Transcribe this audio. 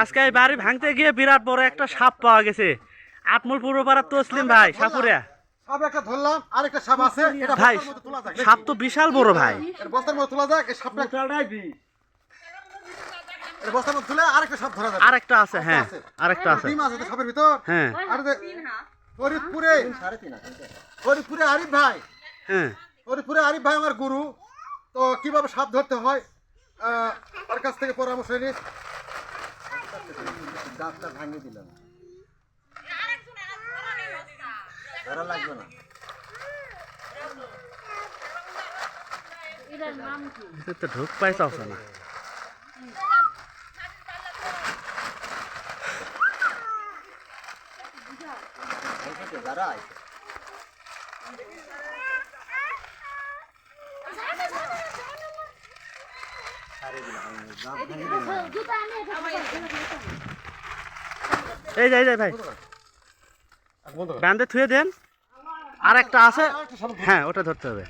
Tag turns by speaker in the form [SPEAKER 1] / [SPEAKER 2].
[SPEAKER 1] আজকে বাড়ি ভাঙতে গিয়ে বিরাট বড় একটা সাপ পাওয়া গেছে। আটমূল পূর্ব পাড়ার তসলিম ভাই সাপুরিয়া।
[SPEAKER 2] সাপ একটা ধরলাম আরেকটা সাপ আছে এটা
[SPEAKER 1] ভাই
[SPEAKER 2] বস্তার মধ্যে তোলা যাক
[SPEAKER 1] সাপ তো বিশাল বড় ভাই।
[SPEAKER 2] এটা বস্তার মধ্যে তোলা যাক এই সাপটা এটা বস্তার মধ্যে তুলে আরেকটা সাপ ধরা যাবে
[SPEAKER 1] আরেকটা আছে হ্যাঁ আরেকটা আছে।
[SPEAKER 2] ডিম আছে তো সাপের ভিতর?
[SPEAKER 1] হ্যাঁ।
[SPEAKER 2] ফরিদপুরে ফরিদপুরে আরিফ ভাই।
[SPEAKER 1] হ্যাঁ।
[SPEAKER 2] ফরিদপুরে আরিফ ভাই আমার গুরু। তো কীভাবে সাপ ধরতে হয়? ওর কাছ থেকে পরামর্শ নিই
[SPEAKER 3] গাছটা ভাঙিয়ে দিলাম ধরা লাগবে না।
[SPEAKER 1] তো ঢুক পাইছাও না
[SPEAKER 3] দাঁড়ায়
[SPEAKER 1] এই যাই যাই ভাই। বন্ধ থুয়ে দেন। আর একটা আছে হ্যাঁ ওটা ধরতে হবে।